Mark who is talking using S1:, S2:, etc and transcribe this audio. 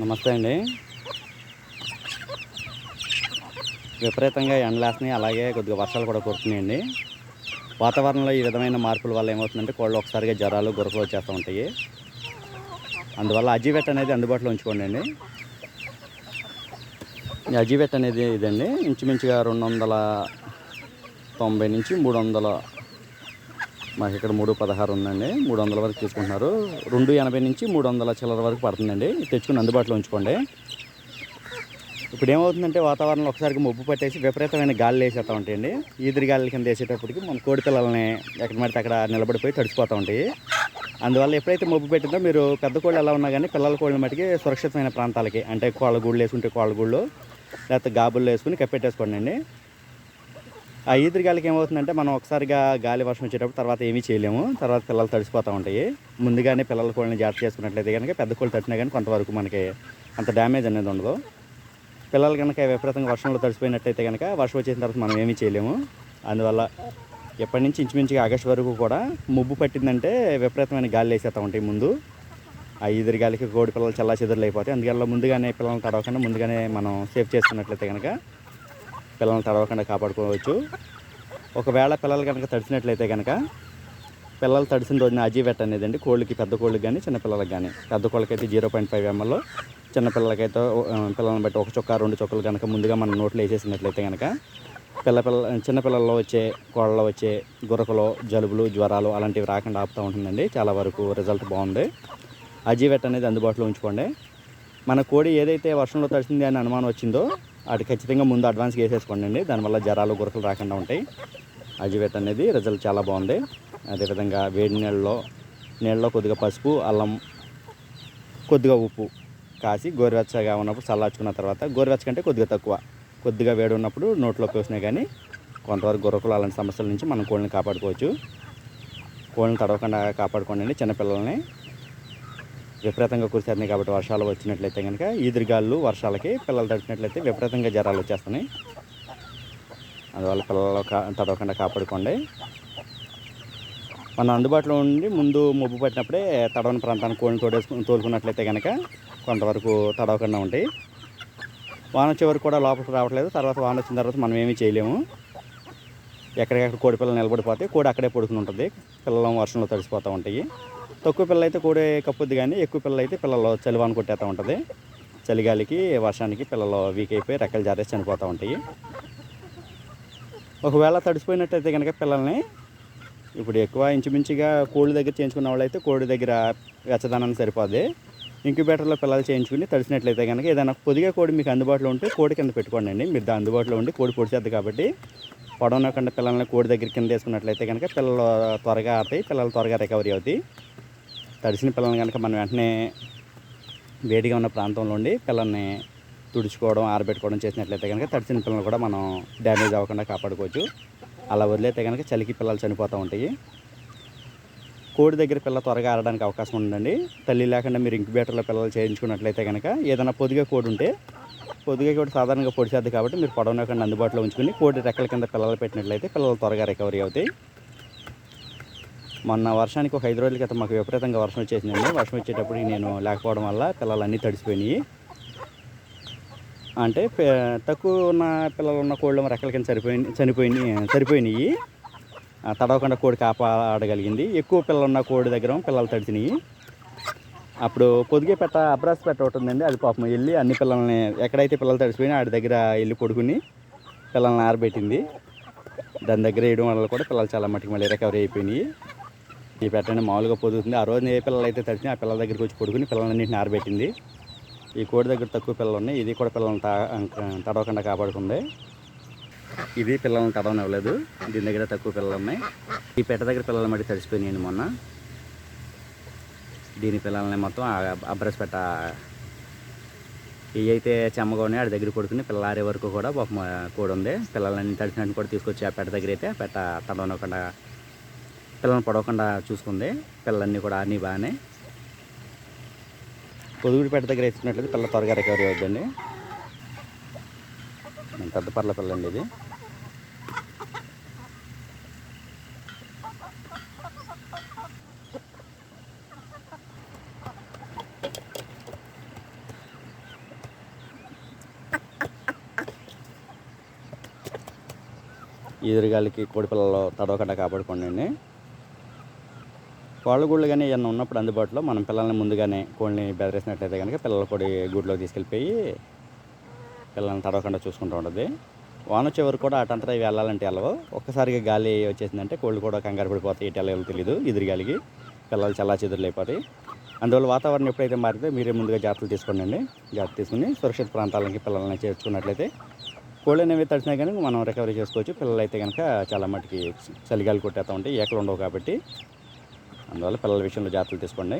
S1: నమస్తే అండి. విపరీతంగా ఎండలేస్తున్నాయి అలాగే కొద్దిగా వర్షాలు కూడా కురుతున్నాయండి. వాతావరణంలో ఈ విధమైన మార్పుల వల్ల ఏమవుతుందంటే కోళ్ళు ఒకసారిగా జ్వరాలు గురకలు వచ్చేస్తూ ఉంటాయి. అందువల్ల అజీవెట్ అనేది అందుబాటులో ఉంచుకోండి అండి. ఈ అజీవెట్ అనేది ఇదండి. ఇంచుమించుగా రెండు వందల తొంభై నుంచి మూడు వందల మాకు ఇక్కడ మూడు పదహారు ఉందండి. మూడు వందల వరకు తీసుకుంటున్నారు. రెండు ఎనభై నుంచి మూడు వందల చిల్లర వరకు పడుతుందండి. తెచ్చుకుని అందుబాటులో ఉంచుకోండి. ఇప్పుడు ఏమవుతుందంటే వాతావరణంలో ఒకసారికి మబ్బు పట్టేసి విపరీతమైన గాలి వేసేస్తూ ఉంటాయండి. ఈదిరి గాలి కింద వేసేటప్పటికి మన కోడి పిల్లల్ని ఎక్కడ పడితే అక్కడ నిలబడిపోయి తడిచిపోతూ ఉంటాయి. అందువల్ల ఎప్పుడైతే మబ్బు పెట్టిందో మీరు పెద్ద కోళ్ళు ఎలా ఉన్నా కానీ పిల్లల కోళ్ళని మటుకి సురక్షితమైన ప్రాంతాలకి అంటే కోళ్ళ గూళ్ళు వేసుకుంటే కోళ్ళ గూళ్ళు లేకపోతే గాబుల్లో వేసుకుని కప్పెట్టేసుకోండి అండి. ఆ ఈదురు గాలికి ఏమవుతుందంటే మనం ఒకసారిగా గాలి వర్షం వచ్చేటప్పుడు తర్వాత ఏమీ చేయలేము. తర్వాత పిల్లలు తడిసిపోతూ ఉంటాయి. ముందుగానే పిల్లల కోళ్ళని జాగ్రత్త చేసుకున్నట్లయితే కనుక పెద్ద కోళ్ళు తట్టినా కానీ కొంతవరకు మనకి అంత డ్యామేజ్ అనేది ఉండదు. పిల్లలు కనుక విపరీతంగా వర్షంలో తడిసిపోయినట్టయితే కనుక వర్షం వచ్చేసిన తర్వాత మనం ఏమీ చేయలేము. అందువల్ల ఎప్పటి నుంచి ఇంచుమించుగా ఆగస్టు వరకు కూడా ముబ్బు పట్టిందంటే విపరీతమైన గాలి వేసేస్తూ ఉంటాయి ముందు. ఆ ఈదురు గాలికి కోడి పిల్లలు చల్లా చెదురులు అయిపోతాయి అందువల్ల ముందుగానే పిల్లల్ని తడవకుండా ముందుగానే మనం సేఫ్ చేసుకున్నట్లయితే కనుక పిల్లల్ని తడవకుండా కాపాడుకోవచ్చు. ఒకవేళ పిల్లలు కనుక తడిసినట్లయితే కనుక పిల్లలు తడిసిన రోజున అజీవెట్ అనేది అండి కోళ్ళకి పెద్ద కోళ్ళకి కానీ చిన్నపిల్లలకి కానీ పెద్ద కోళ్ళకైతే జీరో పాయింట్ ఫైవ్ ఎంఎల్లో చిన్న పిల్లలకైతే పిల్లల్ని బట్టి ఒక చొక్క రెండు చొక్కలు కనుక ముందుగా మనం నోట్లో వేసేసినట్లయితే కనుక పిల్ల పిల్ల చిన్నపిల్లల్లో వచ్చే కోళ్ళలో వచ్చే గురకలు జలుబులు జ్వరాలు అలాంటివి రాకుండా ఆపుతూ ఉంటుందండి. చాలా వరకు రిజల్ట్ బాగుంది. అజీవెట్ అనేది అందుబాటులో ఉంచుకోండి. మన కోడి ఏదైతే వర్షంలో తడిసింది అని అనుమానం వచ్చిందో అది ఖచ్చితంగా ముందు అడ్వాన్స్గా వేసేసుకోండి అండి దానివల్ల జ్వరాలు గురకలు రాకుండా ఉంటాయి. అజివేట్ అనేది రిజల్ట్ చాలా బాగుంది. అదేవిధంగా వేడి నీళ్ళలో నీళ్ళలో కొద్దిగా పసుపు అల్లం కొద్దిగా ఉప్పు కాసి గోరువెచ్చగా ఉన్నప్పుడు చల్లార్చుకున్న తర్వాత గోరువెచ్చ కంటే కొద్దిగా తక్కువ. కొద్దిగా వేడి ఉన్నప్పుడు నోట్లోకి పోసినా కానీ కొంతవరకు గురకలు అలాంటి సమస్యల నుంచి మనం కోళ్ళని కాపాడుకోవచ్చు. కోళ్ళని తడవకుండా కాపాడుకోండి చిన్నపిల్లల్ని. విపరీతంగా కురిసేస్తున్నాయి కాబట్టి వర్షాలు వచ్చినట్లయితే కనుక ఈదురుగాళ్ళు వర్షాలకి పిల్లలు తడిచినట్లయితే విపరీతంగా జ్వరాలు వచ్చేస్తున్నాయి. అందువల్ల పిల్లలు కా తడవకుండా కాపాడుకోండి. మనం అందుబాటులో ఉండి ముందు మబ్బు పట్టినప్పుడే తడవని ప్రాంతాన్ని కోడిని తోడేసుకుని తోలుకున్నట్లయితే కనుక కొంతవరకు తడవకుండా ఉంటాయి వాన చివరి కూడా లోపలికి రావట్లేదు. తర్వాత వాన వచ్చిన తర్వాత మనం ఏమీ చేయలేము. ఎక్కడికక్కడ కోడి పిల్లలు నిలబడిపోతే కోడి అక్కడే పడుకుని ఉంటుంది. పిల్లలు వర్షంలో తడిసిపోతూ ఉంటాయి. తక్కువ పిల్లలు అయితే కోడి కప్పుద్ది కానీ ఎక్కువ పిల్లలు అయితే పిల్లలు చలివాను కొట్టేస్తూ ఉంటుంది. చలిగాలికి వర్షానికి పిల్లలు వీక్ అయిపోయి రెక్కలు జారేసి చనిపోతూ ఉంటాయి. ఒకవేళ తడిసిపోయినట్టయితే కనుక పిల్లల్ని ఇప్పుడు ఎక్కువ ఇంచుమించుగా కోళ్ళ దగ్గర చేయించుకున్న వాళ్ళైతే కోడి దగ్గర వెచ్చదనాన్ని సరిపోద్ది. ఇంక్యుబేటర్లో పిల్లలు చేయించుకుని తడిసినట్లయితే కనుక ఏదైనా పొదిగా కోడి మీకు అందుబాటులో ఉంటే కోడి కింద పెట్టుకోండి అండి. మీరు అందుబాటులో ఉండి కోడి పొడిచేద్ది కాబట్టి పొడవనకుండా పిల్లల్ని కోడి దగ్గర కింద వేసుకున్నట్లయితే కనుక పిల్లలు త్వరగా ఆడతాయి పిల్లలు త్వరగా రికవరీ అవుతాయి. తడిసిన పిల్లల్ని కనుక మనం వెంటనే వేడిగా ఉన్న ప్రాంతంలో ఉండి పిల్లల్ని తుడుచుకోవడం ఆరబెట్టుకోవడం చేసినట్లయితే కనుక తడిసిన పిల్లలు కూడా మనం డ్యామేజ్ అవ్వకుండా కాపాడుకోవచ్చు. అలా వదిలేతే కనుక చలికి పిల్లలు చనిపోతూ ఉంటాయి. కోడి దగ్గర పిల్ల త్వరగా ఆడడానికి అవకాశం ఉందండి. తల్లి లేకుండా మీరు ఇంక్యుబేటర్లో పిల్లలు చేయించుకున్నట్లయితే కనుక ఏదైనా పొదిగా కోడి ఉంటే పొదిగా కోడి సాధారణంగా పొడిచేద్ది కాబట్టి మీరు పొడవనకుండా అందుబాటులో ఉంచుకుని కోడి రెక్కల కింద పిల్లలు పెట్టినట్లయితే పిల్లలు త్వరగా రికవరీ అవుతాయి. మొన్న వర్షానికి ఒక ఐదు రోజుల క్రితం మాకు విపరీతంగా వర్షం వచ్చేసిందండి. వర్షం వచ్చేటప్పటికి నేను లేకపోవడం వల్ల పిల్లలన్నీ తడిసిపోయినాయి. అంటే తక్కువ ఉన్న పిల్లలు ఉన్న కోళ్ళు రెక్కల కింద సరిపోయి చనిపోయినాయి సరిపోయినాయి. తడవకుండా కోడి కాపాడగలిగింది. ఎక్కువ పిల్లలు ఉన్న కోడి దగ్గర పిల్లలు తడిచినాయి అప్పుడు పొదిగే పెట్ట అబ్రాస్ పెట్ట ఒకటి ఉందండి. అది పాపం వెళ్ళి అన్ని పిల్లల్ని ఎక్కడైతే పిల్లలు తడిసిపోయినా ఆడి దగ్గర వెళ్ళి పడుకుని పిల్లల్ని ఆరబెట్టింది. దాని దగ్గర వేయడం వల్ల కూడా పిల్లలు చాలా మటుకు మళ్ళీ రికవరీ అయిపోయినాయి. ఈ పెట్టని మామూలుగా పొదుగుతుంది. ఆ రోజు ఏ పిల్లలు అయితే తడిచినా ఆ పిల్లల దగ్గరికి వచ్చి పడుకుని పిల్లలన్నింటిని ఆరబెట్టింది. ఈ కోడి దగ్గర తక్కువ పిల్లలు ఉన్నాయి. ఇది కూడా పిల్లల్ని తడవకుండా కాపాడుకుంది. ఇది పిల్లల్ని తడవనివ్వలేదు. దీని దగ్గర తక్కువ పిల్లలు ఉన్నాయి. ఈ పెట్ట దగ్గర పిల్లలు మట్టి తడిచిపోయినాయండి మొన్న. దీని పిల్లల్ని మొత్తం అబ్రస్ పెట్ట ఇవి అయితే చెమ్మగా ఉన్నాయి. ఆడి దగ్గర కొడుకుని పిల్లలు వరకు కూడా పాపం కూడా ఉంది. పిల్లలన్నీ తడిచినట్టు కూడా తీసుకొచ్చి ఆ పెట్ట దగ్గర అయితే ఆ పెట్ట తడవనివ్వకుండా పిల్లల్ని పడవకుండా చూసుకుంది. పిల్లలన్నీ కూడా అన్నీ బాగానే. పొదుగుడిపేట దగ్గర వేసుకున్నట్లయితే పిల్లలు త్వరగా రికవరీ అవుద్దండి. పెద్ద పర్ల పిల్ల అండి ఇది కోడి కోడిపిల్లలు తడవకుండా కాపాడుకోండి కోళ్ళ గుళ్ళు కానీ ఏమన్నా ఉన్నప్పుడు అందుబాటులో మనం పిల్లల్ని ముందుగానే కోళ్ళని బెదిరేసినట్లయితే కనుక పిల్లల కొడి గుడిలో తీసుకెళ్ళిపోయి పిల్లల్ని తడవకుండా చూసుకుంటూ ఉంటుంది. వాన వచ్చే వరకు కూడా అటంతటా ఇవి వెళ్ళాలంటే వెళ్ళవు. ఒక్కసారిగా గాలి వచ్చేసిందంటే కోళ్ళు కూడా కంగారు పడిపోతాయి. ఇటు వెళ్ళాలో తెలియదు ఎదురు గాలికి పిల్లలు చల్లా చెదురులు అయిపోతాయి. అందువల్ల వాతావరణం ఎప్పుడైతే మారితే మీరే ముందుగా జాగ్రత్తలు తీసుకోండి జాగ్రత్త తీసుకుని సురక్షిత ప్రాంతాలకి పిల్లల్ని చేర్చుకున్నట్లయితే కోళ్ళు అనేవి తడిచినా కానీ మనం రికవరీ చేసుకోవచ్చు. పిల్లలు అయితే కనుక చాలా మటుకి చలిగాలి కొట్టేస్తూ ఉంటాయి. ఏకలు ఉండవు కాబట్టి అందువల్ల పిల్లల విషయంలో జాగ్రత్తలు తీసుకోండి.